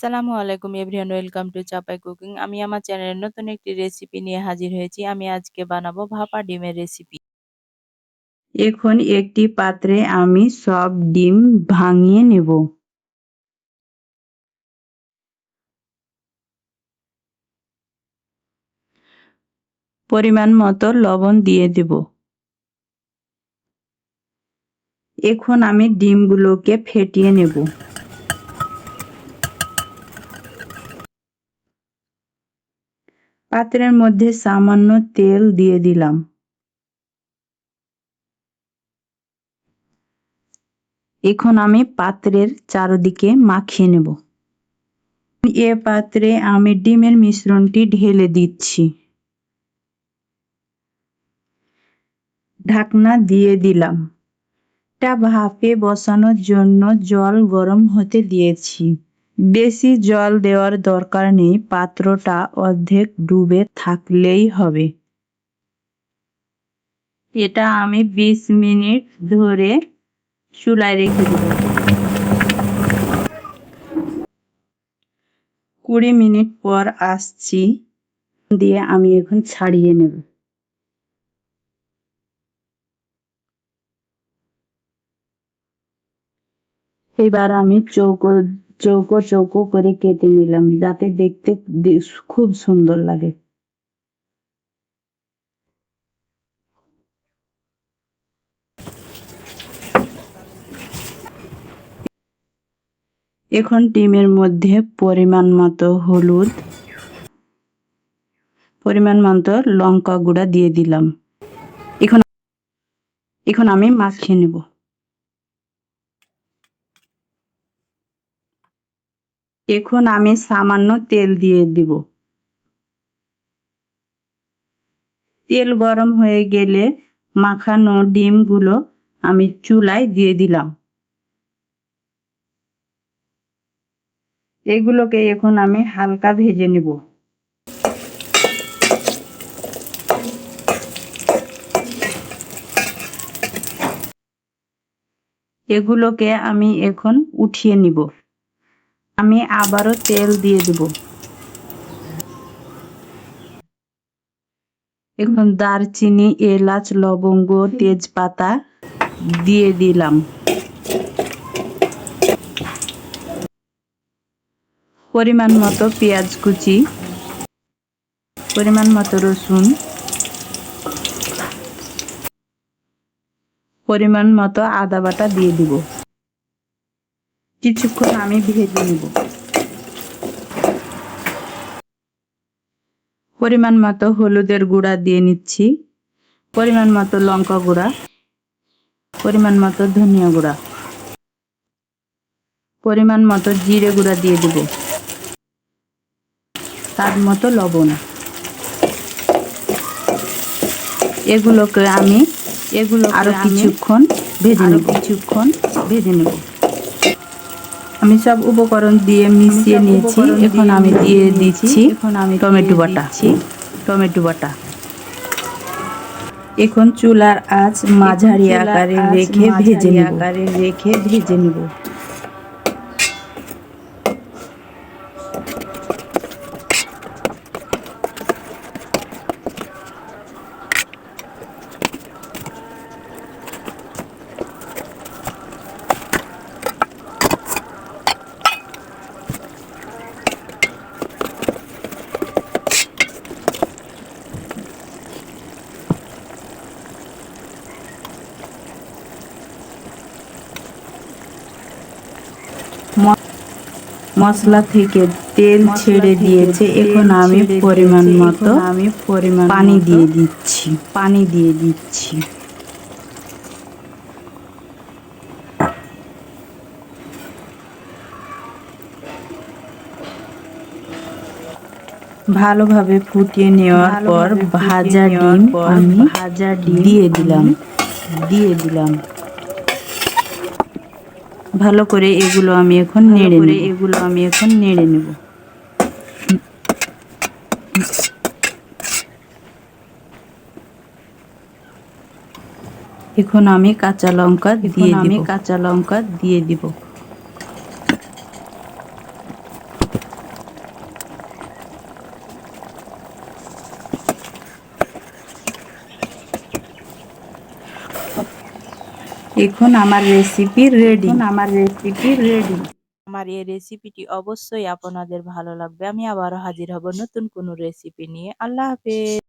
আসসালামু আলাইকুম everyone, welcome to Chapai cooking. আমি আমার চ্যানেলে নতুন একটি রেসিপি নিয়ে হাজির হয়েছি। আমি আজকে বানাবো ভাপা ডিমের রেসিপি। এখন একটি পাত্রে আমি সব ডিম ভাঙিয়ে নেব। পরিমাণ মতো লবণ দিয়ে দেব। এখন আমি ডিমগুলোকে ফেটিয়ে নেব। পাত্রের মধ্যে সামান্য তেল দিয়ে দিলাম। এখন আমি পাত্রের চারদিকে মাখিয়ে নেব। এ পাত্রে আমি ডিমের মিশ্রণটি ঢেলে দিচ্ছি। ঢাকনা দিয়ে দিলাম। টা ভাপে বসানোর জন্য জল গরম হতে দিয়েছি। বেশি জল দেওয়ার দরকার নেই, পাত্রটা অর্ধেক ডুবে থাকলেই হবে। এটা আমি ২০ মিনিট ধরে চুলায় রেখে দেব। কুড়ি মিনিট পর আসছি, দিয়ে আমি এখন ছাড়িয়ে নেব। এবার আমি চৌকো চৌকো চৌকো করে কেটে নিলাম, যাতে দেখতে খুব সুন্দর লাগে। এখন ডিমের মধ্যে পরিমাণ মতো হলুদ, পরিমাণ মতো লঙ্কা গুঁড়া দিয়ে দিলাম। এখন এখন আমি মাখিয়ে নেব। এখন আমি সামান্য তেল দিয়ে দিব। তেল গরম হয়ে গেলে মাখানো ডিমগুলো আমি চুলায় দিয়ে দিলাম। এগুলোকে এখন আমি হালকা ভেজে নেব। এগুলোকে আমি এখন উঠিয়ে নিব। আমি আবারও তেল দিয়ে দেব। এখন দারচিনি, এলাচ, লবঙ্গ, তেজপাতা দিয়ে দিলাম। পরিমাণ মতো পেঁয়াজ কুচি, পরিমাণ মতো রসুন, পরিমাণ মতো আদা বাটা দিয়ে দিব। কিছুক্ষণ আমি ভেজে নিব। পরিমাণ মতো হলুদের গুঁড়া দিয়ে নিচ্ছি। পরিমাণ মতো লঙ্কা গুঁড়া। পরিমাণ মতো ধনিয়া গুঁড়া। পরিমাণ মতো জিরে গুঁড়া দিয়ে দেব। তার মতো লবণ। এগুলোকে আমি এগুলো আরও কিছুক্ষণ ভেজে নেব। কিছুক্ষণ ভেজে নেব। আমি সব উপকরণ দিয়ে মিশিয়ে নিয়েছি। এখন আমি দিয়ে দিচ্ছি এখন আমি টমেটো বাটা। টমেটো বাটা। এখন চুলার আঁচ মাঝারি আকারে রেখে ভেজে আকারে রেখে ভেজে নেব। মশলা থেকে তেল ছেড়ে দিয়েছে। এখন আমি পরিমাণ মতো আমি পরিমাণ পানি দিয়ে দিচ্ছি। পানি দিয়ে দিচ্ছি। ভালোভাবে ফুটিয়ে নেওয়ার পর ভাজা ডিম আমি ভাজা ডিম দিয়ে দিলাম। দিয়ে দিলাম। ভালো করে এগুলো আমি এখন নেড়ে নেব। এগুলো আমি এখন নেড়ে নেব। এখন আমি কাঁচা লঙ্কা দিয়ে আমি কাঁচা লঙ্কা দিয়ে দিব। এখন আমার রেসিপি রেডি আমার রেসিপি রেডি আমার এই রেসিপিটি অবশ্যই আপনাদের ভালো লাগবে। আমি আবারও হাজির হব নতুন কোনো রেসিপি নিয়ে। আল্লাহ হাফেজ।